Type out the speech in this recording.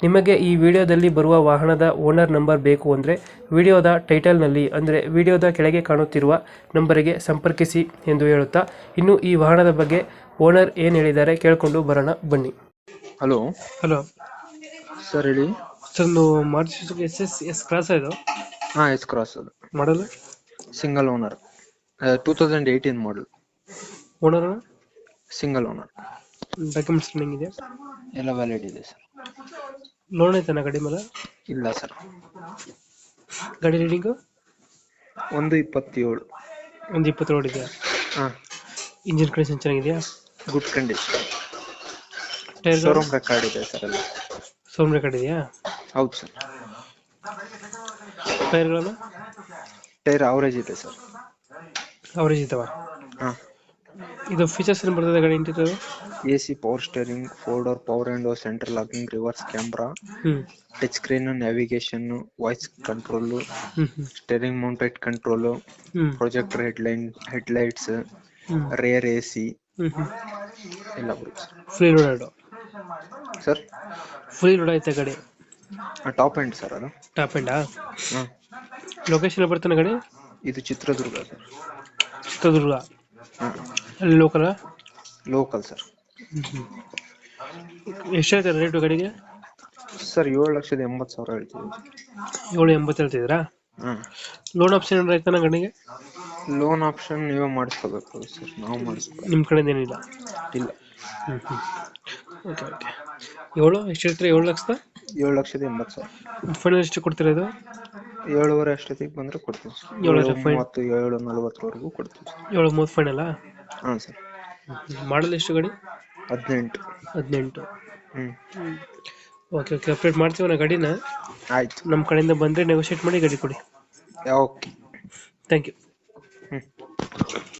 ನಿಮಗೆ ಈ ವಿಡಿಯೋದಲ್ಲಿ ಬರುವ ವಾಹನದ ಓನರ್ ನಂಬರ್ ಬೇಕು ಅಂದರೆ ವಿಡಿಯೋದ ಟೈಟಲ್ನಲ್ಲಿ ಅಂದರೆ ವಿಡಿಯೋದ ಕೆಳಗೆ ಕಾಣುತ್ತಿರುವ ನಂಬರಿಗೆ ಸಂಪರ್ಕಿಸಿ ಎಂದು ಹೇಳುತ್ತಾ ಇನ್ನು ಈ ವಾಹನದ ಬಗ್ಗೆ ಓನರ್ ಏನು ಹೇಳಿದ್ದಾರೆ ಕೇಳಿಕೊಂಡು ಬರೋಣ ಬನ್ನಿ. ಹಲೋ. ಹಲೋ. ಸರ್ ಹೇಳಿ. ಸರ್ ಒಂದು Maruti S S S cross ಇದು? ಹಾಂ ಎಸ್ ಕ್ರಾಸ್ ಅದು. Model single owner two thousand eighteen model owner single owner documents ಇದೆ ಎಲ್ಲ ವ್ಯಾಲಿಡ್ ಇದೆ ಸರ್ ಲೋನ್ ಐತನ ಗಾಡಿ ಮೇಲೆ? ಇಲ್ಲ ಸರ್. ಗಾಡಿ ರೀಡಿಂಗು ಒಂದು ಇಪ್ಪತ್ತೇಳು. ಒಂದು ಇಪ್ಪತ್ತೇಳು ಇದೆಯಾ? ಹಾಂ. ಇಂಜಿನ್ ಕಂಡೀಷನ್ ಚೆನ್ನಾಗಿದೆಯಾ? Good condition tyre showroom record ಇದೆ ಸರ್ ಅಲ್ಲಿ. ಸೋಮ್ ರೆಕಾರ್ಡ್ ಇದೆಯಾ? ಹೌದು ಸರ್. ಟೈರ್ಗಳನ್ನು ಟೈರ್ ಅವರೇಜ್ ಇದೆ ಸರ್. ಅವರೇಜ್ ಇದ್ದಾವ ಹಾಂ. ಇದು ಫೀಚರ್ಸ್ ಏನು ಬರ್ತದೆ ಗಾಡಿ ಇಂಟಿದ್ದು A C power steering four door power and central locking reverse camera hmm touch screen navigation voice control hmm hmm steering mounted control hmm projector headline headlights hmm rear A C hmm hmm ಎಲ್ಲ ಬರುತ್ತೆ full load sir full load ಐತೆ ಗಾಡಿ top end sir ಅದು top ಎಂಡಾ ಹಾಂ location ಬರ್ತಾನೆ ಗಾಡಿ ಇದು Chitradurga sir Chitradurga ಹಾಂ ಅಲ್ಲಿ ಲೋಕಲ್ ಲೋಕಲ್ ಸರ್ ಎಷ್ಟು ರೇಟ್ ರೇಟು ಗಾಡಿಗೆ? ಸರ್ ಏಳು ಲಕ್ಷದ ಎಂಬತ್ತು ಸಾವಿರ ಹೇಳ್ತೀವಿ. ಏಳು ಎಂಬತ್ತು ಹೇಳ್ತಿದ್ದೀರಾ? ಹ್ಮ್. ಲೋನ್ ಆಪ್ಷನ್ ಏನಾರ ಆಯ್ತಾನ ಗಾಡಿಗೆ? ಲೋನ್ ಆಪ್ಷನ್ ನೀವೇ ಮಾಡಿಸ್ಕೋಬೇಕು ಸರ್ ನಾವು ಮಾಡಿಸ್ಬೇಕು ನಿಮ್ಮ ಕಡೆಯಿಂದ ಏನಿಲ್ಲ? ಇಲ್ಲ. ಹ್ಮ್ ಹ್ಞೂ ಓಕೆ ಓಕೆ ಏಳು ಎಷ್ಟು ಹೇಳ್ತೀರಾ? ಏಳು ಲಕ್ಷದ? ಏಳು ಲಕ್ಷದ ಎಂಬತ್ತು ಸಾವಿರ. ಫೈನಲ್ ಎಷ್ಟು ಕೊಡ್ತೀರಾ ಇದು? ಏಳುವರೆ ಅಷ್ಟೊತ್ತಿಗೆ ಬಂದರೆ ಕೊಡ್ತೀವಿ ಸರ್ ಏಳು ಏಳು ಲಕ್ಷ fine. ಮೂವತ್ತು ಏಳು ನಲವತ್ತರವರೆಗೂ ಕೊಡ್ತೀವಿ ಸರ್ ಏಳು ಮೂವತ್ತು ಫೈನಲ್ಲ ಹಾಂ ಸರ್. ಮಾಡಲ್ ಎಷ್ಟು ಗಾಡಿ? ಹದಿನೆಂಟು. ಹದಿನೆಂಟು. ಹ್ಞೂ ಓಕೆ ಓಕೆ ಅಪ್ಡೇಟ್ ಮಾಡ್ತೀವಿ ನಾ ಗಾಡಿನ. ಆಯಿತು. ನಮ್ಮ ಕಡೆಯಿಂದ ಬಂದರೆ ನೆಗೋಷಿಯೇಟ್ ಮಾಡಿ ಗಾಡಿ ಕೊಡಿ. ಓಕೆ. Thank you